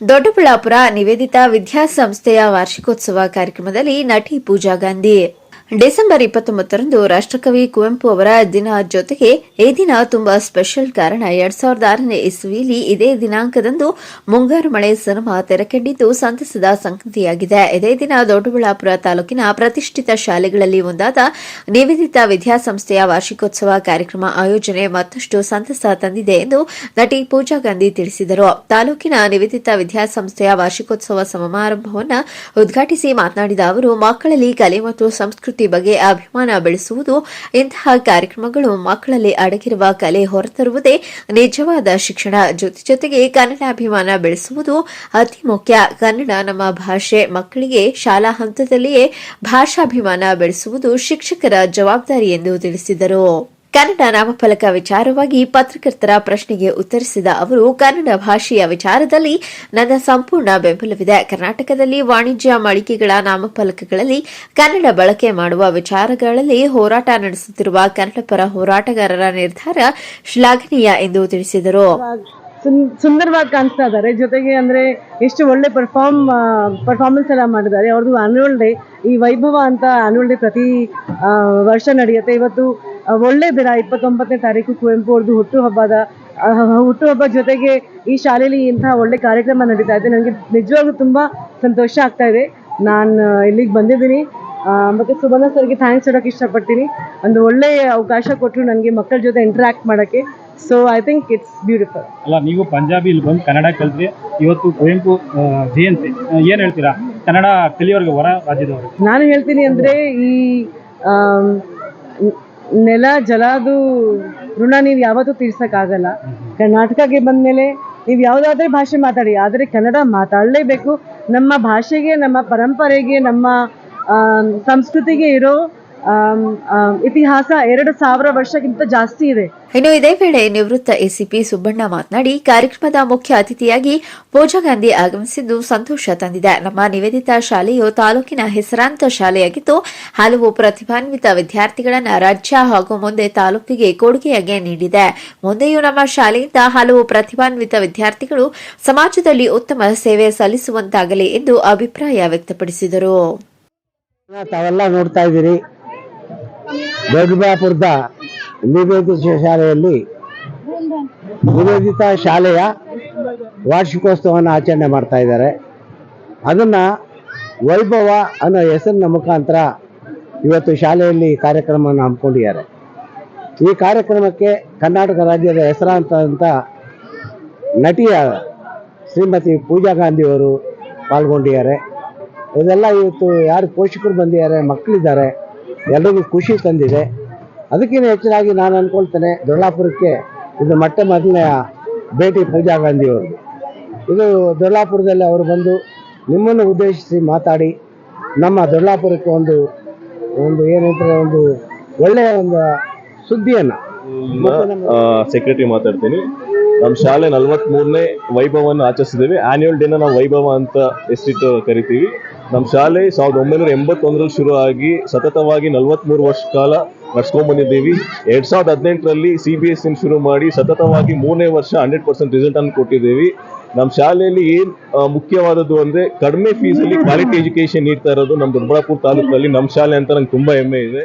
ದೊಡ್ಡಬಳ್ಳಾಪುರ ನಿವೇದಿತಾ ವಿದ್ಯಾಸಂಸ್ಥೆಯ ವಾರ್ಷಿಕೋತ್ಸವ ಕಾರ್ಯಕ್ರಮದಲ್ಲಿ ನಟಿ ಪೂಜಾ ಗಾಂಧಿ ಡಿಸೆಂಬರ್ ಇಪ್ಪತ್ತೊಂಬತ್ತರಂದು ರಾಷ್ಟ್ರಕವಿ ಕುವೆಂಪು ಅವರ ದಿನ ಜೊತೆಗೆ ಈ ದಿನ ತುಂಬಾ ಸ್ಪೆಷಲ್ ಕಾರಣ ಎರಡ್ ಸಾವಿರದ ಆರನೇ ಇಸ್ವಿಯಲ್ಲಿ ಇದೇ ದಿನಾಂಕದಂದು ಮುಂಗಾರು ಮಳೆ ಸಿನಿಮಾ ತೆರೆಕಂಡಿದ್ದು ಸಂತಸದ ಸಂಗತಿಯಾಗಿದೆ. ಇದೇ ದಿನ ದೊಡ್ಡಬಳ್ಳಾಪುರ ತಾಲೂಕಿನ ಪ್ರತಿಷ್ಠಿತ ಶಾಲೆಗಳಲ್ಲಿ ಒಂದಾದ ನಿವೇದಿತ ವಿದ್ಯಾಸಂಸ್ಥೆಯ ವಾರ್ಷಿಕೋತ್ಸವ ಕಾರ್ಯಕ್ರಮ ಆಯೋಜನೆ ಮತ್ತಷ್ಟು ಸಂತಸ ತಂದಿದೆ ಎಂದು ನಟಿ ಪೂಜಾ ಗಾಂಧಿ ತಿಳಿಸಿದರು. ತಾಲೂಕಿನ ನಿವೇದಿತ ವಿದ್ಯಾಸಂಸ್ಥೆಯ ವಾರ್ಷಿಕೋತ್ಸವ ಸಮಾರಂಭವನ್ನು ಉದ್ಘಾಟಿಸಿ ಮಾತನಾಡಿದ ಅವರು, ಮಕ್ಕಳಲ್ಲಿ ಕಲೆ ಮತ್ತು ಸಂಸ್ಕೃತಿ ಬಗ್ಗೆ ಅಭಿಮಾನ ಬೆಳೆಸುವುದು ಇಂತಹ ಕಾರ್ಯಕ್ರಮಗಳು ಮಕ್ಕಳಲ್ಲಿ ಅಡಗಿರುವ ಕಲೆ ಹೊರತರುವುದೇ ನಿಜವಾದ ಶಿಕ್ಷಣ. ಜೊತೆ ಜೊತೆಗೆ ಕನ್ನಡಾಭಿಮಾನ ಬೆಳೆಸುವುದು ಅತಿ ಮುಖ್ಯ. ಕನ್ನಡ ನಮ್ಮ ಭಾಷೆ. ಮಕ್ಕಳಿಗೆ ಶಾಲಾ ಹಂತದಲ್ಲಿಯೇ ಭಾಷಾಭಿಮಾನ ಬೆಳೆಸುವುದು ಶಿಕ್ಷಕರ ಜವಾಬ್ದಾರಿ ಎಂದು ತಿಳಿಸಿದರು. ಕನ್ನಡ ನಾಮಫಲಕ ವಿಚಾರವಾಗಿ ಪತ್ರಕರ್ತರ ಪ್ರಶ್ನೆಗೆ ಉತ್ತರಿಸಿದ ಅವರು, ಕನ್ನಡ ಭಾಷೆಯ ವಿಚಾರದಲ್ಲಿ ನನ್ನ ಸಂಪೂರ್ಣ ಬೆಂಬಲವಿದೆ. ಕರ್ನಾಟಕದಲ್ಲಿ ವಾಣಿಜ್ಯ ಮಳಿಗೆಗಳ ನಾಮಫಲಕಗಳಲ್ಲಿ, ಕನ್ನಡ ಬಳಕೆ ಮಾಡುವ ವಿಚಾರಗಳಲ್ಲಿ ಹೋರಾಟ ನಡೆಸುತ್ತಿರುವ ಕನ್ನಡ ಪರ ಹೋರಾಟಗಾರರ ನಿರ್ಧಾರ ಶ್ಲಾಘನೀಯ ಎಂದು ತಿಳಿಸಿದರು. ಸುಂದರವಾಗಿ ಕಾಣಿಸ್ತಾ ಇದ್ದಾರೆ. ಜೊತೆಗೆ ಅಂದರೆ ಎಷ್ಟು ಒಳ್ಳೆ ಪರ್ಫಾರ್ಮ್ ಪರ್ಫಾರ್ಮೆನ್ಸ್ ಎಲ್ಲ ಮಾಡಿದ್ದಾರೆ. ಅವ್ರದ್ದು ಆ್ಯನ್ಯುವಲ್ ಡೇ ಈ ವೈಭವ ಅಂತ ಆ್ಯನ್ಯುವಲ್ ಡೇ ಪ್ರತಿ ವರ್ಷ ನಡೆಯುತ್ತೆ. ಇವತ್ತು ಒಳ್ಳೆ ದಿನ. ಇಪ್ಪತ್ತೊಂಬತ್ತನೇ ತಾರೀಕು ಕುವೆಂಪು ಅವ್ರದ್ದು ಹುಟ್ಟುಹಬ್ಬದ ಹುಟ್ಟುಹಬ್ಬ ಜೊತೆಗೆ ಈ ಶಾಲೆಯಲ್ಲಿ ಇಂತಹ ಒಳ್ಳೆ ಕಾರ್ಯಕ್ರಮ ನಡೀತಾ ಇದೆ. ನನಗೆ ನಿಜವಾಗ್ಲೂ ತುಂಬ ಸಂತೋಷ ಆಗ್ತಾ ಇದೆ. ನಾನು ಇಲ್ಲಿಗೆ ಬಂದಿದ್ದೀನಿ. ಮತ್ತೆ ಸುಬರ್ಣ ಸರ್ಗೆ ಥ್ಯಾಂಕ್ಸ್ ಹೇಳೋಕೆ ಇಷ್ಟಪಡ್ತೀನಿ. ಒಂದು ಒಳ್ಳೆ ಅವಕಾಶ ಕೊಟ್ಟರು ನನಗೆ ಮಕ್ಕಳ ಜೊತೆ ಇಂಟ್ರಾಕ್ಟ್ ಮಾಡೋಕ್ಕೆ. So I think it's beautiful ಅಲ್ಲ ನೀವು ಪಂಜಾಬಿ ಇಲ್ಲಿ ಬಂದು ಕನ್ನಡ ಕಲಿತ್ರಿ. ಇವತ್ತು ಕುವೆಂಪು ಜಯಂತಿ ಏನು ಹೇಳ್ತೀರಾ? ಕನ್ನಡ ಕಲಿಯೋರಿಗೆ ಹೊರ ರಾಜ್ಯದವರು. ನಾನು ಹೇಳ್ತೀನಿ ಅಂದರೆ ಈ ನೆಲ ಜಲದು ಋಣ ನೀವು ಯಾವತ್ತೂ ತೀರ್ಸೋಕ್ಕಾಗಲ್ಲ ಕರ್ನಾಟಕಕ್ಕೆ ಬಂದ್ಮೇಲೆ ನೀವು ಯಾವುದಾದ್ರೂ ಭಾಷೆ ಮಾತಾಡಿ ಆದರೆ ಕನ್ನಡ ಮಾತಾಡಲೇಬೇಕು. ನಮ್ಮ ಭಾಷೆಗೆ ನಮ್ಮ ಪರಂಪರೆಗೆ ನಮ್ಮ ಸಂಸ್ಕೃತಿಗೆ ಇರೋ ಇತಿಹಾಸ ಎರಡು ಸಾವಿರ ವರ್ಷಕ್ಕಿಂತ ಜಾಸ್ತಿ ಇದೆ. ಇನ್ನು ಇದೇ ವೇಳೆ ನಿವೃತ್ತ ಎಸಿಪಿ ಸುಬ್ಬಣ್ಣ ಮಾತನಾಡಿ, ಕಾರ್ಯಕ್ರಮದ ಮುಖ್ಯ ಅತಿಥಿಯಾಗಿ ಪೂಜಾ ಗಾಂಧಿ ಆಗಮಿಸಿದ್ದು ಸಂತೋಷ ತಂದಿದೆ. ನಮ್ಮ ನಿವೇದಿತ ಶಾಲೆಯು ತಾಲೂಕಿನ ಹೆಸರಾಂತ ಶಾಲೆಯಾಗಿದ್ದು, ಹಲವು ಪ್ರತಿಭಾನ್ವಿತ ವಿದ್ಯಾರ್ಥಿಗಳನ್ನು ರಾಜ್ಯ ಹಾಗೂ ಮುಂದೆ ತಾಲೂಕಿಗೆ ಕೊಡುಗೆಯಾಗಿ ನೀಡಿದೆ. ಮುಂದೆಯೂ ನಮ್ಮ ಶಾಲೆಯಿಂದ ಹಲವು ಪ್ರತಿಭಾನ್ವಿತ ವಿದ್ಯಾರ್ಥಿಗಳು ಸಮಾಜದಲ್ಲಿ ಉತ್ತಮ ಸೇವೆ ಸಲ್ಲಿಸುವಂತಾಗಲಿ ಎಂದು ಅಭಿಪ್ರಾಯ ವ್ಯಕ್ತಪಡಿಸಿದರು. ತಾವೆಲ್ಲ ನೋಡ್ತಾ ಇದ್ದೀರಿ. ದೊಡ್ಡಬಳ್ಳಾಪುರದ ನಿವೇದಿತ ಶಾಲೆಯಲ್ಲಿ ನಿವೇದಿತ ಶಾಲೆಯ ವಾರ್ಷಿಕೋತ್ಸವವನ್ನು ಆಚರಣೆ ಮಾಡ್ತಾ ಇದ್ದಾರೆ. ಅದನ್ನು ವೈಭವ ಅನ್ನೋ ಹೆಸರಿನ ಮುಖಾಂತರ ಇವತ್ತು ಶಾಲೆಯಲ್ಲಿ ಕಾರ್ಯಕ್ರಮವನ್ನು ಹಮ್ಮಿಕೊಂಡಿದ್ದಾರೆ. ಈ ಕಾರ್ಯಕ್ರಮಕ್ಕೆ ಕರ್ನಾಟಕ ರಾಜ್ಯದ ಹೆಸರಾಂತ ನಟಿಯ ಶ್ರೀಮತಿ ಪೂಜಾ ಗಾಂಧಿಯವರು ಪಾಲ್ಗೊಂಡಿದ್ದಾರೆ. ಇದೆಲ್ಲ ಇವತ್ತು ಯಾರು ಪೋಷಕರು ಬಂದಿದ್ದಾರೆ, ಮಕ್ಕಳಿದ್ದಾರೆ ಎಲ್ಲರಿಗೂ ಖುಷಿ ತಂದಿದೆ. ಅದಕ್ಕಿಂತ ಹೆಚ್ಚಿನಾಗಿ ನಾನು ಅಂದ್ಕೊಳ್ತೇನೆ ದೊಡ್ಡಾಪುರಕ್ಕೆ ಇದು ಮೊಟ್ಟ ಮೊದಲನೆಯ ಭೇಟಿ ಪೂಜಾ ಗಾಂಧಿಯವರು. ಇದು ದೊಡ್ಡಾಪುರದಲ್ಲಿ ಅವರು ಬಂದು ನಿಮ್ಮನ್ನು ಉದ್ದೇಶಿಸಿ ಮಾತಾಡಿ, ನಮ್ಮ ದೊಡ್ಡಾಪುರಕ್ಕೆ ಒಂದು ಒಂದು ಏನಂತಾರೆ ಒಂದು ಒಳ್ಳೆಯ ಒಂದು ಸುದ್ದಿಯನ್ನು. ಸೆಕ್ರೆಟರಿ ಮಾತಾಡ್ತೀನಿ. ನಮ್ಮ ಶಾಲೆ ನಲವತ್ತ್ ಮೂರನೇ ವೈಭವವನ್ನು ಆಚರಿಸಿದ್ದೀವಿ. ಆನ್ಯುವಲ್ ಡೇನ ನಾವು ವೈಭವ ಅಂತ ಎಷ್ಟಿಟ್ಟು ಕರಿತೀವಿ. ನಮ್ಮ ಶಾಲೆ ಸಾವಿರದ ಒಂಬೈನೂರ ಎಂಬತ್ತೊಂದರಲ್ಲಿ ಶುರು ಆಗಿ ಸತತವಾಗಿ ನಲವತ್ತ್ಮೂರು ವರ್ಷ ಕಾಲ ನಡ್ಸ್ಕೊಂಡ್ಬಂದಿದ್ದೀವಿ ಎರಡು ಸಾವಿರದ ಹದಿನೆಂಟರಲ್ಲಿ ಸಿ ಬಿ ಎಸ್ ಶುರು ಮಾಡಿ ಸತತವಾಗಿ ಮೂರನೇ ವರ್ಷ ಹಂಡ್ರೆಡ್ ಪರ್ಸೆಂಟ್ ರಿಸಲ್ಟ್ ಅನ್ನು ಕೊಟ್ಟಿದ್ದೀವಿ. ನಮ್ಮ ಶಾಲೆಯಲ್ಲಿ ಏನು ಮುಖ್ಯವಾದದ್ದು ಅಂದರೆ ಕಡಿಮೆ ಫೀಸಲ್ಲಿ ಕ್ವಾಲಿಟಿ ಎಜುಕೇಷನ್ ನೀಡ್ತಾ ಇರೋದು ನಮ್ಮ ದೊಡ್ಡಬಳ್ಳಾಪುರ ತಾಲೂಕಿನಲ್ಲಿ ನಮ್ಮ ಶಾಲೆ ಅಂತ ನಂಗೆ ತುಂಬ ಹೆಮ್ಮೆ ಇದೆ.